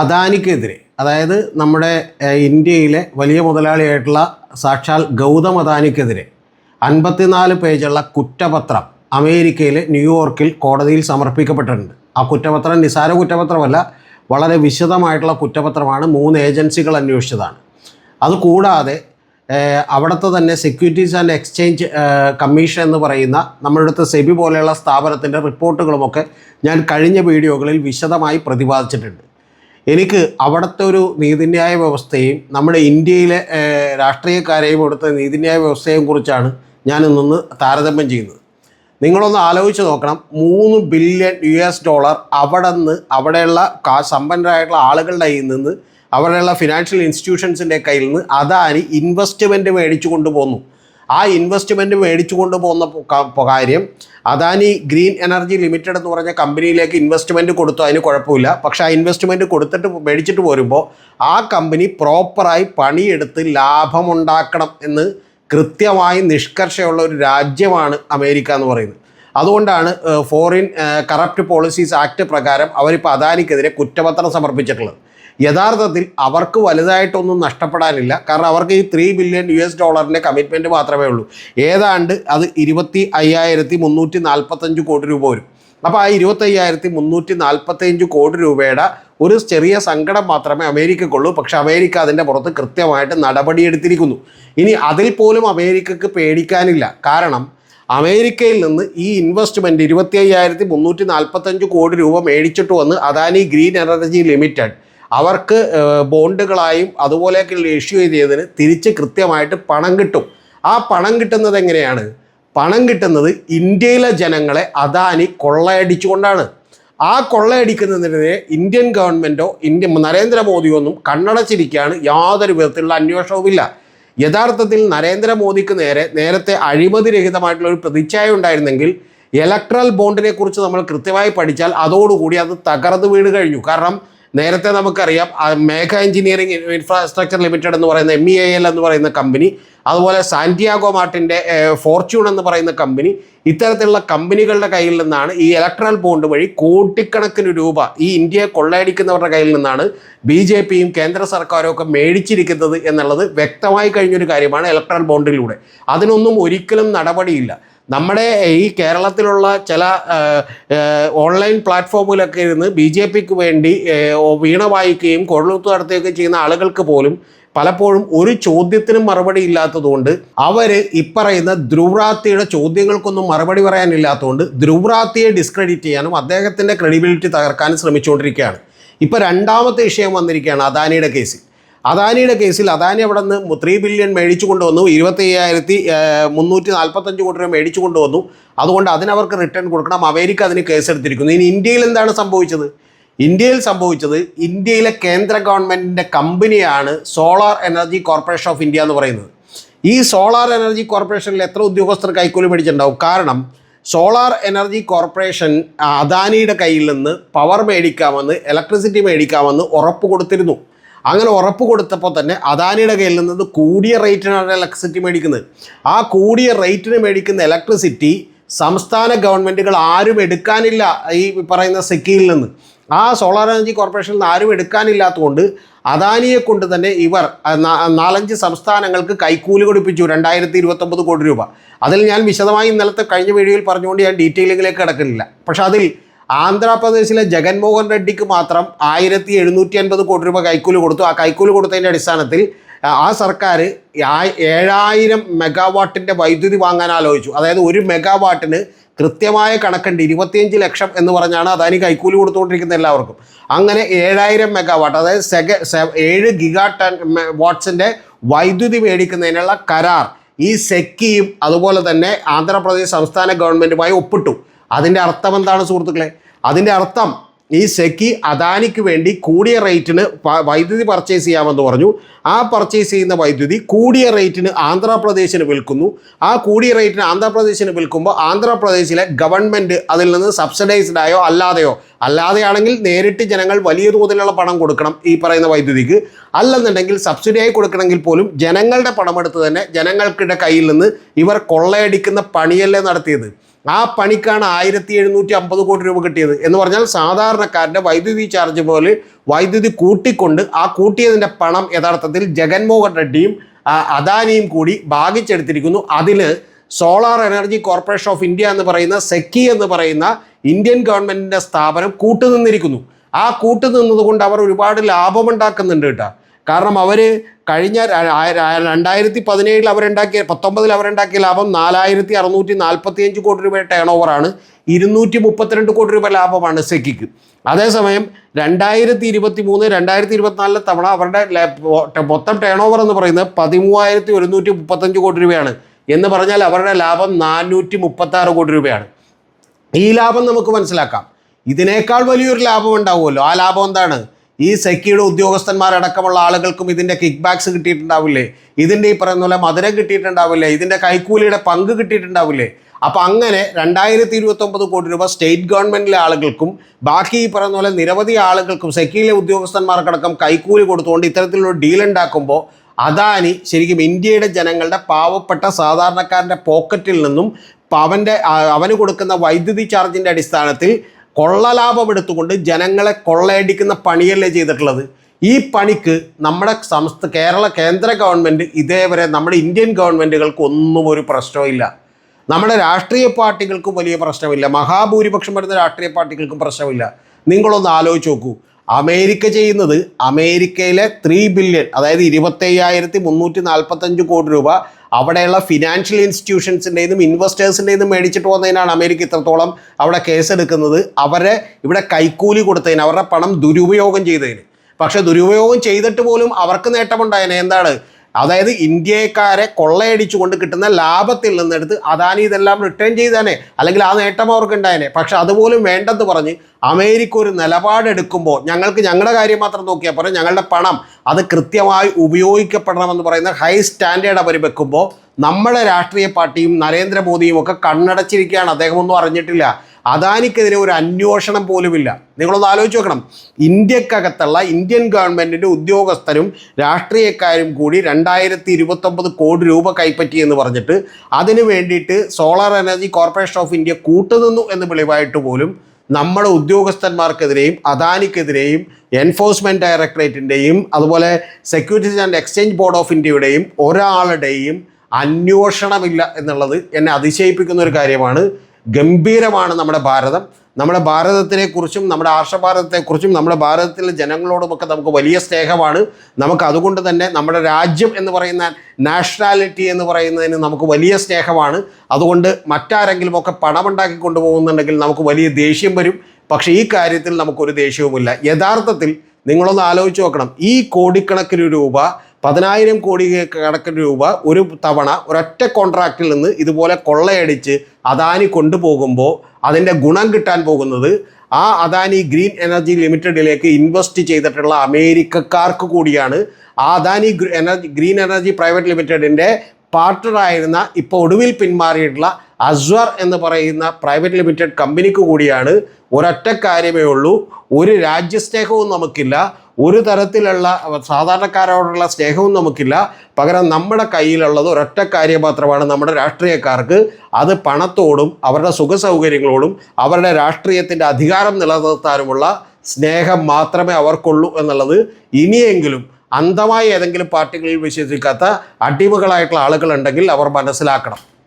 അദാനിക്കെതിരെ അതായത് നമ്മുടെ ഇന്ത്യയിലെ വലിയ മുതലാളിയായിട്ടുള്ള സാക്ഷാൽ ഗൗതം അദാനിക്കെതിരെ അൻപത്തിനാല് പേജുള്ള കുറ്റപത്രം അമേരിക്കയിലെ ന്യൂയോർക്കിൽ കോടതിയിൽ സമർപ്പിക്കപ്പെട്ടിട്ടുണ്ട്. ആ കുറ്റപത്രം നിസാര കുറ്റപത്രമല്ല വളരെ വിശദമായിട്ടുള്ള കുറ്റപത്രമാണ് മൂന്ന് ഏജൻസികൾ അന്വേഷിച്ചതാണ്. അതുകൂടാതെ അവിടുത്തെ തന്നെ സെക്യൂരിറ്റീസ് ആൻഡ് എക്സ്ചേഞ്ച് കമ്മീഷൻ എന്ന് പറയുന്ന നമ്മുടെ സെബി പോലെയുള്ള സ്ഥാപനത്തിന്റെ റിപ്പോർട്ടുകളുമൊക്കെ ഞാൻ കഴിഞ്ഞ വീഡിയോകളിൽ വിശദമായി പ്രതിപാദിച്ചിട്ടുണ്ട്. എനിക്ക് അവിടുത്തെ ഒരു നീതിന്യായ വ്യവസ്ഥയും നമ്മുടെ ഇന്ത്യയിലെ രാഷ്ട്രീയക്കാരെയും അവിടുത്തെ നീതിന്യായ വ്യവസ്ഥയെയും കുറിച്ചാണ് ഞാൻ ഇന്നൊന്ന് താരതമ്യം ചെയ്യുന്നത്. നിങ്ങളൊന്ന് ആലോചിച്ച് നോക്കണം. മൂന്ന് ബില്യൺ യു എസ് ഡോളർ അവിടെ നിന്ന് അവിടെയുള്ള കാ സമ്പന്നരായിട്ടുള്ള ആളുകളുടെ കയ്യിൽ നിന്ന് അവിടെയുള്ള ഫിനാൻഷ്യൽ ഇൻസ്റ്റിറ്റ്യൂഷൻസിന്റെ കയ്യിൽ നിന്ന് അദാനി ഇൻവെസ്റ്റ്മെന്റ് മേടിച്ചു കൊണ്ടുപോകുന്നു ആ ഇൻവെസ്റ്റ്മെന്റ് മേടിച്ചു കൊണ്ടുപോകുന്ന കാര്യം അദാനി ഗ്രീൻ എനർജി ലിമിറ്റഡ് എന്ന് പറഞ്ഞ കമ്പനിയിലേക്ക് ഇൻവെസ്റ്റ്മെന്റ് കൊടുത്തു അതിന് കുഴപ്പമില്ല. പക്ഷേ ആ ഇൻവെസ്റ്റ്മെന്റ് കൊടുത്തിട്ട് മേടിച്ചിട്ട് പോരുമ്പോൾ ആ കമ്പനി പ്രോപ്പറായി പണിയെടുത്ത് ലാഭമുണ്ടാക്കണം എന്ന് കൃത്യമായി നിഷ്കർഷയുള്ള ഒരു രാജ്യമാണ് അമേരിക്ക എന്ന് പറയുന്നത്. അതുകൊണ്ടാണ് ഫോറിൻ കറപ്റ്റ് പോളിസീസ് ആക്ട് പ്രകാരം അവരിപ്പോൾ അദാനിക്കെതിരെ കുറ്റപത്രം സമർപ്പിച്ചിട്ടുള്ളത്. യഥാർത്ഥത്തിൽ അവർക്ക് വലുതായിട്ടൊന്നും നഷ്ടപ്പെടാനില്ല. കാരണം അവർക്ക് ഈ ത്രീ ബില്യൺ യു എസ് ഡോളറിന്റെ കമ്മിറ്റ്മെന്റ് മാത്രമേ ഉള്ളൂ. ഏതാണ്ട് അത് ഇരുപത്തി അയ്യായിരത്തി മുന്നൂറ്റി നാൽപ്പത്തഞ്ച് കോടി രൂപ വരും. അപ്പോൾ ആ ഇരുപത്തയ്യായിരത്തി മുന്നൂറ്റി നാൽപ്പത്തഞ്ച് കോടി രൂപയുടെ ഒരു ചെറിയ സങ്കടം മാത്രമേ അമേരിക്കക്കുള്ളൂ. പക്ഷേ അമേരിക്ക അതിന്റെ പുറത്ത് കൃത്യമായിട്ട് നടപടിയെടുത്തിരിക്കുന്നു. ഇനി അതിൽ പോലും അമേരിക്കക്ക് പേടിക്കാനില്ല. കാരണം അമേരിക്കയിൽ നിന്ന് ഈ ഇൻവെസ്റ്റ്മെന്റ് ഇരുപത്തി അയ്യായിരത്തി മുന്നൂറ്റി നാൽപ്പത്തഞ്ച് കോടി രൂപ മേടിച്ചിട്ട് വന്ന് അദാനി ഗ്രീൻ എനർജി ലിമിറ്റഡ് അവർക്ക് ബോണ്ടുകളായും അതുപോലെയൊക്കെയുള്ള ഇഷ്യൂ ചെയ്തതിന് തിരിച്ച് കൃത്യമായിട്ട് പണം കിട്ടും. ആ പണം കിട്ടുന്നത് എങ്ങനെയാണ്? പണം കിട്ടുന്നത് ഇന്ത്യയിലെ ജനങ്ങളെ അദാനി കൊള്ളയടിച്ചുകൊണ്ടാണ്. ആ കൊള്ളയടിക്കുന്നതിനെതിരെ ഇന്ത്യൻ ഗവൺമെന്റോ ഇന്ത്യ നരേന്ദ്രമോദിയോ ഒന്നും കണ്ണടച്ചിരിക്കുകയാണ്. യാതൊരു വിധത്തിലുള്ള അന്വേഷണവുമില്ല യഥാർത്ഥത്തിൽ നരേന്ദ്രമോദിക്ക് നേരെ നേരത്തെ അഴിമതി രഹിതമായിട്ടുള്ള ഒരു പ്രതിച്ഛായ ഉണ്ടായിരുന്നെങ്കിൽ ഇലക്ട്രൽ ബോണ്ടിനെ കുറിച്ച് നമ്മൾ കൃത്യമായി പഠിച്ചാൽ അതോടുകൂടി അത് തകർന്നു വീണ് കഴിഞ്ഞു. കാരണം നേരത്തെ നമുക്കറിയാം മേഘ എഞ്ചിനീയറിംഗ് ഇൻഫ്രാസ്ട്രക്ചർ ലിമിറ്റഡ് എന്ന് പറയുന്ന എം ഇ എ എൽ എന്ന് പറയുന്ന കമ്പനി അതുപോലെ സാന്റിയാഗോ മാർട്ടിന്റെ ഫോർച്യൂൺ എന്ന് പറയുന്ന കമ്പനി ഇത്തരത്തിലുള്ള കമ്പനികളുടെ കയ്യിൽ നിന്നാണ് ഈ ഇലക്ട്രൽ ബോണ്ട് വഴി കോടിക്കണക്കിന് രൂപ ഈ ഇന്ത്യയെ കൊള്ളയടിക്കുന്നവരുടെ കയ്യിൽ നിന്നാണ് ബി ജെ പിയും കേന്ദ്ര സർക്കാരും ഒക്കെ മേടിച്ചിരിക്കുന്നത് എന്നുള്ളത് വ്യക്തമായി കഴിഞ്ഞൊരു കാര്യമാണ് ഇലക്ട്രൽ ബോണ്ടിലൂടെ. അതിനൊന്നും ഒരിക്കലും നടപടിയില്ല. നമ്മുടെ ഈ കേരളത്തിലുള്ള ചില ഓൺലൈൻ പ്ലാറ്റ്ഫോമിലൊക്കെ ഇരുന്ന് ബി ജെ പിക്ക് വേണ്ടി വീണ വായിക്കുകയും കൊള്ളൂത്ത് നടത്തുകയൊക്കെ ചെയ്യുന്ന ആളുകൾക്ക് പോലും പലപ്പോഴും ഒരു ചോദ്യത്തിനും മറുപടി ഇല്ലാത്തതുകൊണ്ട് അവർ ഇപ്പറയുന്ന ധ്രുവ്രാത്തിയുടെ ചോദ്യങ്ങൾക്കൊന്നും മറുപടി പറയാനില്ലാത്തതുകൊണ്ട് ധ്രുവ്രാത്തിയെ ഡിസ്ക്രെഡിറ്റ് ചെയ്യാനും അദ്ദേഹത്തിന്റെ ക്രെഡിബിലിറ്റി തകർക്കാനും ശ്രമിച്ചുകൊണ്ടിരിക്കുകയാണ്. ഇപ്പോൾ രണ്ടാമത്തെ വിഷയം വന്നിരിക്കുകയാണ് അദാനിയുടെ കേസിൽ അദാനിയുടെ കേസിൽ അദാനി അവിടെ നിന്ന് ത്രീ ബില്യൺ മേടിച്ചു കൊണ്ടുവന്നു. ഇരുപത്തി അയ്യായിരത്തി മുന്നൂറ്റി നാൽപ്പത്തഞ്ച് കോടി രൂപ മേടിച്ചു കൊണ്ടുവന്നു. അതുകൊണ്ട് അതിനവർക്ക് റിട്ടേൺ കൊടുക്കണം. അമേരിക്ക അതിന് കേസെടുത്തിരിക്കുന്നു ഇനി ഇന്ത്യയിൽ എന്താണ് സംഭവിച്ചത്? ഇന്ത്യയിൽ സംഭവിച്ചത് ഇന്ത്യയിലെ കേന്ദ്ര ഗവൺമെന്റിന്റെ കമ്പനിയാണ് Solar Energy Corporation of India എന്ന് പറയുന്നത്. ഈ സോളാർ എനർജി കോർപ്പറേഷനിൽ എത്ര ഉദ്യോഗസ്ഥർ കൈക്കൂലി മേടിച്ചിട്ടുണ്ടാവും? കാരണം സോളാർ എനർജി കോർപ്പറേഷൻ അദാനിയുടെ കയ്യിൽ നിന്ന് പവർ മേടിക്കാമെന്ന് ഇലക്ട്രിസിറ്റി മേടിക്കാമെന്ന് ഉറപ്പ് കൊടുത്തിരുന്നു. അങ്ങനെ ഉറപ്പ് കൊടുത്തപ്പോൾ തന്നെ അദാനിയുടെ കയ്യിൽ നിന്ന് കൂടിയ റേറ്റിനാണ് ഇലക്ട്രിസിറ്റി മേടിക്കുന്നത്. ആ കൂടിയ റേറ്റിന് മേടിക്കുന്ന ഇലക്ട്രിസിറ്റി സംസ്ഥാന ഗവൺമെന്റുകൾ ആരും എടുക്കാനില്ല ഈ പറയുന്ന സെക്കിയിൽ നിന്ന്. ആ സോളാർ എനർജി കോർപ്പറേഷനിൽ നിന്ന് ആരും എടുക്കാനില്ലാത്തതുകൊണ്ട് അദാനിയെ കൊണ്ട് തന്നെ ഇവർ നാലഞ്ച് സംസ്ഥാനങ്ങൾക്ക് കൈക്കൂലി കൊടുപ്പിച്ചു രണ്ടായിരത്തി ഇരുപത്തൊമ്പത് കോടി രൂപ. അതിൽ ഞാൻ വിശദമായി ഇന്നലത്തെ കഴിഞ്ഞ വീഡിയോയിൽ പറഞ്ഞുകൊണ്ട് ഞാൻ ഡീറ്റെയിലിങ്ങിലേക്ക് കിടക്കുന്നില്ല. പക്ഷേ അതിൽ ആന്ധ്രാപ്രദേശിലെ ജഗൻമോഹൻ റെഡ്ഡിക്ക് മാത്രം ആയിരത്തി എഴുന്നൂറ്റി അൻപത് കോടി രൂപ കൈക്കൂലി കൊടുത്തു. ആ കൈക്കൂലി കൊടുത്തതിന്റെ അടിസ്ഥാനത്തിൽ ആ, സർക്കാർ ഏഴായിരം മെഗാവാട്ടിന്റെ വൈദ്യുതി വാങ്ങാൻ ആലോചിച്ചു. അതായത് ഒരു മെഗാവാട്ടിന് കൃത്യമായ കണക്കുണ്ട്. ഇരുപത്തിയഞ്ച് ലക്ഷം എന്ന് പറഞ്ഞാണ് അദാനി കൈക്കൂലി കൊടുത്തുകൊണ്ടിരിക്കുന്ന എല്ലാവർക്കും. അങ്ങനെ ഏഴായിരം മെഗാവാട്ട് അതായത് സെക ഏഴ് ഗിഗാ ടൺ വാട്ട്സിന്റെ വൈദ്യുതി മേടിക്കുന്നതിനുള്ള കരാർ ഈ സെക്കിയും അതുപോലെ തന്നെ ആന്ധ്രാപ്രദേശ് സംസ്ഥാന ഗവൺമെന്റുമായി ഒപ്പിട്ടു. അതിന്റെ അർത്ഥം എന്താണ് സുഹൃത്തുക്കളെ? അതിന്റെ അർത്ഥം ഈ സെക്കി അദാനിക്ക് വേണ്ടി കൂടിയ റേറ്റിന് വൈദ്യുതി പർച്ചേസ് ചെയ്യാമെന്ന് പറഞ്ഞു. ആ പർച്ചേസ് ചെയ്യുന്ന വൈദ്യുതി കൂടിയ റേറ്റിന് ആന്ധ്രാപ്രദേശിന് വിൽക്കുന്നു. ആ കൂടിയ റേറ്റിന് ആന്ധ്രാപ്രദേശിന് വിൽക്കുമ്പോൾ ആന്ധ്രാപ്രദേശിലെ ഗവൺമെന്റ് അതിൽ നിന്ന് സബ്സിഡൈസ്ഡ് ആയോ അല്ലാതെയോ അല്ലാതെയാണെങ്കിൽ നേരിട്ട് ജനങ്ങൾ വലിയ തോതിലുള്ള പണം കൊടുക്കണം ഈ പറയുന്ന വൈദ്യുതിക്ക്. അല്ലെന്നുണ്ടെങ്കിൽ സബ്സിഡിയായി കൊടുക്കണമെങ്കിൽ പോലും ജനങ്ങളുടെ പണമെടുത്ത് തന്നെ ജനങ്ങൾക്കിടെ കയ്യിൽ നിന്ന് ഇവർ കൊള്ളയടിക്കുന്ന പണിയല്ലേ നടത്തിയത്. ആ പണിക്കാണ് ആയിരത്തി എഴുന്നൂറ്റി അമ്പത് കോടി രൂപ കിട്ടിയത്. എന്ന് പറഞ്ഞാൽ സാധാരണക്കാരന്റെ വൈദ്യുതി ചാർജ് പോലെ വൈദ്യുതി കൂട്ടിക്കൊണ്ട് ആ കൂട്ടിയതിന്റെ പണം യഥാർത്ഥത്തിൽ ജഗൻമോഹൻ റെഡ്ഡിയും അദാനിയും കൂടി ഭാഗിച്ചെടുത്തിരിക്കുന്നു. അതിൽ Solar Energy Corporation of India എന്ന് പറയുന്ന സെക്കി എന്ന് പറയുന്ന ഇന്ത്യൻ ഗവൺമെന്റിന്റെ സ്ഥാപനം കൂട്ടുനിന്നിരിക്കുന്നു. ആ കൂട്ടുനിന്നതുകൊണ്ട് അവർ ഒരുപാട് ലാഭമുണ്ടാക്കുന്നുണ്ട് കേട്ടോ. കാരണം അവർ കഴിഞ്ഞ രണ്ടായിരത്തി പതിനേഴിൽ അവരുണ്ടാക്കിയ പത്തൊമ്പതിൽ അവരുണ്ടാക്കിയ ലാഭം നാലായിരത്തി അറുന്നൂറ്റി നാൽപ്പത്തി അഞ്ച് കോടി രൂപയുടെ ടേൺ ഓവറാണ് ഇരുന്നൂറ്റി മുപ്പത്തിരണ്ട് കോടി രൂപ ലാഭമാണ് സെക്കിക്ക്. അതേസമയം രണ്ടായിരത്തി ഇരുപത്തി മൂന്ന് രണ്ടായിരത്തി ഇരുപത്തിനാലിലെ തവണ അവരുടെ മൊത്തം ടേൺ ഓവർ എന്ന് പറയുന്നത് പതിമൂവായിരത്തി ഒരുന്നൂറ്റി മുപ്പത്തഞ്ച് കോടി രൂപയാണ്. എന്ന് പറഞ്ഞാൽ അവരുടെ ലാഭം നാനൂറ്റി മുപ്പത്തി ആറ് കോടി രൂപയാണ്. ഈ ലാഭം നമുക്ക് മനസ്സിലാക്കാം. ഇതിനേക്കാൾ വലിയൊരു ലാഭം ഉണ്ടാവുമല്ലോ. ആ ലാഭം എന്താണ്? ഈ സെക്കിയുടെ ഉദ്യോഗസ്ഥന്മാരടക്കമുള്ള ആളുകൾക്കും ഇതിന്റെ കിക്ക് ബാക്സ് കിട്ടിയിട്ടുണ്ടാവില്ലേ? ഇതിന്റെ ഈ പറയുന്ന പോലെ മധുരം കിട്ടിയിട്ടുണ്ടാവില്ലേ? ഇതിന്റെ കൈക്കൂലിയുടെ പങ്ക് കിട്ടിയിട്ടുണ്ടാവില്ലേ? അപ്പം അങ്ങനെ രണ്ടായിരത്തി ഇരുപത്തൊമ്പത് കോടി രൂപ സ്റ്റേറ്റ് ഗവൺമെന്റിലെ ആളുകൾക്കും ബാക്കി ഈ പറയുന്ന പോലെ നിരവധി ആളുകൾക്കും സെക്കിയിലെ ഉദ്യോഗസ്ഥന്മാർക്കടക്കം കൈക്കൂലി കൊടുത്തുകൊണ്ട് ഇത്തരത്തിലുള്ള ഡീൽ ഉണ്ടാക്കുമ്പോൾ അദാനി ശരിക്കും ഇന്ത്യയുടെ ജനങ്ങളുടെ പാവപ്പെട്ട സാധാരണക്കാരന്റെ പോക്കറ്റിൽ നിന്നും അവന്റെ അവന് കൊടുക്കുന്ന വൈദ്യുതി ചാർജിന്റെ അടിസ്ഥാനത്തിൽ കൊള്ളലാഭം എടുത്തുകൊണ്ട് ജനങ്ങളെ കൊള്ളയടിക്കുന്ന പണിയല്ലേ ചെയ്തിട്ടുള്ളത്? ഈ പണിക്ക് നമ്മുടെ സംസ്ഥ കേരള കേന്ദ്ര ഗവൺമെന്റ് ഇതേവരെ നമ്മുടെ ഇന്ത്യൻ ഗവൺമെന്റുകൾക്ക് ഒന്നും ഒരു പ്രശ്നമില്ല നമ്മുടെ രാഷ്ട്രീയ പാർട്ടികൾക്കും വലിയ പ്രശ്നമില്ല. മഹാഭൂരിപക്ഷം വരുന്ന രാഷ്ട്രീയ പാർട്ടികൾക്കും പ്രശ്നമില്ല. നിങ്ങളൊന്ന് ആലോചിച്ച് നോക്കൂ. അമേരിക്ക ചെയ്യുന്നത് അമേരിക്കയിലെ ത്രീ ബില്യൺ അതായത് ഇരുപത്തയ്യായിരത്തി മുന്നൂറ്റി നാൽപ്പത്തഞ്ച് കോടി രൂപ അവിടെയുള്ള ഫിനാൻഷ്യൽ ഇൻസ്റ്റിറ്റ്യൂഷൻസിന്റെയും ഇൻവെസ്റ്റേഴ്സിന്റെയും മേടിച്ചിട്ട് പോകുന്നതിനാണ് അമേരിക്ക ഇത്രത്തോളം അവിടെ കേസെടുക്കുന്നത് അവരെ ഇവിടെ കൈക്കൂലി കൊടുത്തതിന് അവരുടെ പണം ദുരുപയോഗം ചെയ്തതിന്. പക്ഷേ ദുരുപയോഗം ചെയ്തിട്ട് പോലും അവർക്ക് നേട്ടമുണ്ടായതിന് എന്താണ്? അതായത് ഇന്ത്യക്കാരെ കൊള്ളയടിച്ചുകൊണ്ട് കിട്ടുന്ന ലാഭത്തിൽ നിന്നെടുത്ത് അദാനി ഇതെല്ലാം റിട്ടേൺ ചെയ്താനേ. അല്ലെങ്കിൽ ആ നേട്ടം അവർക്ക് ഉണ്ടായനെ പക്ഷെ അതുപോലും വേണ്ടെന്ന് പറഞ്ഞ് അമേരിക്ക ഒരു നിലപാടെടുക്കുമ്പോൾ ഞങ്ങൾക്ക് ഞങ്ങളുടെ കാര്യം മാത്രം നോക്കിയാൽ പോരാ. ഞങ്ങളുടെ പണം അത് കൃത്യമായി ഉപയോഗിക്കപ്പെടണമെന്ന് പറയുന്ന ഹൈ സ്റ്റാൻഡേർഡ് അവർ വെക്കുമ്പോൾ നമ്മുടെ രാഷ്ട്രീയ പാർട്ടിയും നരേന്ദ്രമോദിയും ഒക്കെ കണ്ണടച്ചിരിക്കുകയാണ്. അദ്ദേഹമൊന്നും അറിഞ്ഞിട്ടില്ല. അദാനിക്കെതിരെ ഒരു അന്വേഷണം പോലുമില്ല. നിങ്ങളൊന്ന് ആലോചിച്ച് നോക്കണം. ഇന്ത്യക്കകത്തുള്ള ഇന്ത്യൻ ഗവൺമെന്റിന്റെ ഉദ്യോഗസ്ഥരും രാഷ്ട്രീയക്കാരും കൂടി രണ്ടായിരത്തി ഇരുപത്തൊമ്പത് കോടി രൂപ കൈപ്പറ്റി എന്ന് പറഞ്ഞിട്ട് അതിന് വേണ്ടിയിട്ട് solar energy corporation of India കൂട്ടുനിന്നു എന്ന് വെളിവായിട്ട് പോലും നമ്മുടെ ഉദ്യോഗസ്ഥന്മാർക്കെതിരെയും അദാനിക്കെതിരെയും എൻഫോഴ്സ്മെന്റ് ഡയറക്ടറേറ്റിന്റെയും അതുപോലെ Securities and Exchange Board of ഇന്ത്യയുടെയും ഒരാളുടെയും അന്വേഷണമില്ല എന്നുള്ളത് എന്നെ അതിശയിപ്പിക്കുന്ന ഒരു കാര്യമാണ്. ഗംഭീരമാണ് നമ്മുടെ ഭാരതം. നമ്മുടെ ഭാരതത്തിനെക്കുറിച്ചും നമ്മുടെ ആർഷഭാരതത്തെക്കുറിച്ചും നമ്മുടെ ഭാരതത്തിലെ ജനങ്ങളോടുമൊക്കെ നമുക്ക് വലിയ സ്നേഹമാണ്. നമുക്ക് അതുകൊണ്ട് തന്നെ നമ്മുടെ രാജ്യം എന്ന് പറയുന്ന നാഷണാലിറ്റി എന്ന് പറയുന്നതിന് നമുക്ക് വലിയ സ്നേഹമാണ്. അതുകൊണ്ട് മറ്റാരെങ്കിലും ഒക്കെ പണമുണ്ടാക്കി കൊണ്ടുപോകുന്നുണ്ടെങ്കിൽ നമുക്ക് വലിയ ദേഷ്യം വരും. പക്ഷേ ഈ കാര്യത്തിൽ നമുക്കൊരു ദേഷ്യവുമില്ല. യഥാർത്ഥത്തിൽ നിങ്ങളൊന്ന് ആലോചിച്ച് നോക്കണം. ഈ കോടിക്കണക്കിന് രൂപ പതിനായിരം കോടി കണക്കിന് രൂപ ഒരു തവണ ഒരൊറ്റ കോൺട്രാക്റ്റിൽ നിന്ന് ഇതുപോലെ കൊള്ളയടിച്ച് അദാനി കൊണ്ടുപോകുമ്പോൾ അതിന്റെ ഗുണം കിട്ടാൻ പോകുന്നത് ആ അദാനി ഗ്രീൻ എനർജി ലിമിറ്റഡിലേക്ക് ഇൻവെസ്റ്റ് ചെയ്തിട്ടുള്ള അമേരിക്കക്കാർക്ക് കൂടിയാണ്. ആ Adani Energy Green Energy Private ലിമിറ്റഡിന്റെ പാർട്ട്ണറായിരുന്ന ഇപ്പോൾ ഒടുവിൽ പിന്മാറിയിട്ടുള്ള അസ്വർ എന്ന് പറയുന്ന പ്രൈവറ്റ് ലിമിറ്റഡ് കമ്പനിക്ക് കൂടിയാണ്. ഒരൊറ്റ കാര്യമേ ഉള്ളൂ. ഒരു രാജ്യസ്നേഹവും നമുക്കില്ല. ഒരു തരത്തിലുള്ള സാധാരണക്കാരോടുള്ള സ്നേഹവും നമുക്കില്ല. പകരം നമ്മുടെ കയ്യിലുള്ളത് ഒരൊറ്റ കാര്യം മാത്രമാണ് നമ്മുടെ രാഷ്ട്രീയക്കാർക്ക്. അത് പണത്തോടും അവരുടെ സുഖ സൗകര്യങ്ങളോടും അവരുടെ രാഷ്ട്രീയത്തിന്റെ അധികാരം നിലനിർത്താനുമുള്ള സ്നേഹം മാത്രമേ അവർക്കുള്ളൂ എന്നുള്ളത് ഇനിയെങ്കിലും അന്ധമായി ഏതെങ്കിലും പാർട്ടികളിൽ വിശ്വസിക്കാത്ത അടിമകളായിട്ടുള്ള ആളുകളുണ്ടെങ്കിൽ അവർ മനസ്സിലാക്കണം.